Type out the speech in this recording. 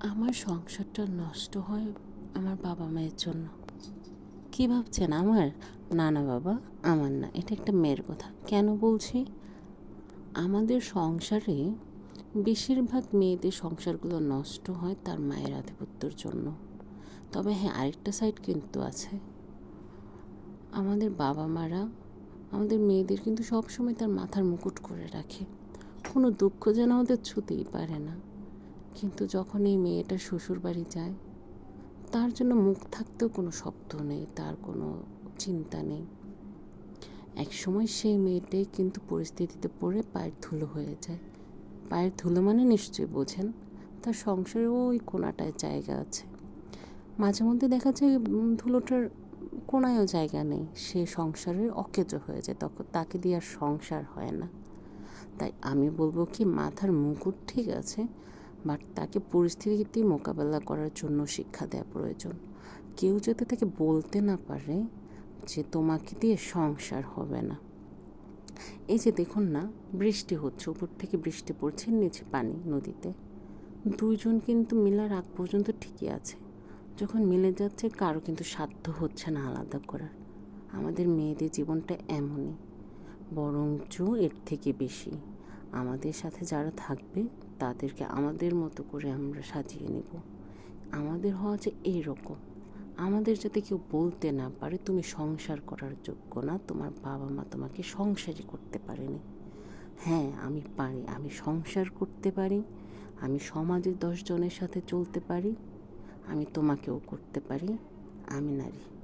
আমার সংসারটা নষ্ট হয় আমার বাবা মায়ের জন্য। কী ভাবছেন আমার? না না বাবা, আমার না। এটা একটা মেয়ের কথা। কেন বলছি? আমাদের সংসারে বেশিরভাগ মেয়েদের সংসারগুলো নষ্ট হয় তার মায়ের আধিপত্যর জন্য। তবে হ্যাঁ আরেকটা সাইড কিন্তু আছে। আমাদের বাবা মারা আমাদের মেয়েদের কিন্তু সবসময় তার মাথার মুকুট করে রাখে। কোনো দুঃখ যেন ওদের ছুতেই পারে না। কিন্তু যখন এই মেয়েটা শ্বশুর বাড়ি যায়, তার জন্য মুখ থাকতেও কোনো শব্দ নেই, তার কোনো চিন্তা নেই। এক সময় সেই মেয়েটাই কিন্তু পরিস্থিতিতে পড়ে পায়ের ধুলো হয়ে যায়। পায়ের ধুলো মানে নিশ্চয়ই বোঝেন, তার সংসারে ওই কোনাটায় জায়গা আছে। মাঝে মধ্যে দেখা যায় ধুলোটার কোনায়ও জায়গা নেই, সে সংসারের অকেজ হয়ে যায়, তখন তাকে দিয়ে আর সংসার হয় না। তাই আমি বলব কি, মাথার মুকুট ঠিক আছে বাট তাকে পরিস্থিতি মোকাবেলা করার জন্য শিক্ষা দেওয়া প্রয়োজন। কেউ যদি তাকে বলতে না পারে যে তোমাকে দিয়ে সংসার হবে না। এই যে দেখুন না, বৃষ্টি হচ্ছে, উপর থেকে বৃষ্টি পড়ছে, নিচে পানি নদীতে। দুইজন কিন্তু মিলার আগ পর্যন্ত ঠিকই আছে। যখন মিলে যাচ্ছে, কারও কিন্তু সাধ্য হচ্ছে না আলাদা করার। আমাদের মেয়েদের জীবনটা এমনই, বরঞ্চ এর থেকে বেশি। আমাদের সাথে যারা থাকবে, তাদেরকে আমাদের মতো করে আমরা সাজিয়ে নেব। আমাদের হওয়া যে এইরকম। আমাদের যাতে কেউ বলতে না পারে, তুমি সংসার করার যোগ্য না, তোমার বাবা মা তোমাকে সংসারই করতে পারেনি। হ্যাঁ আমি পারি, আমি সংসার করতে পারি, আমি সমাজের দশজনের সাথে চলতে পারি, আমি তোমাকেও করতে পারি, আমি নারী।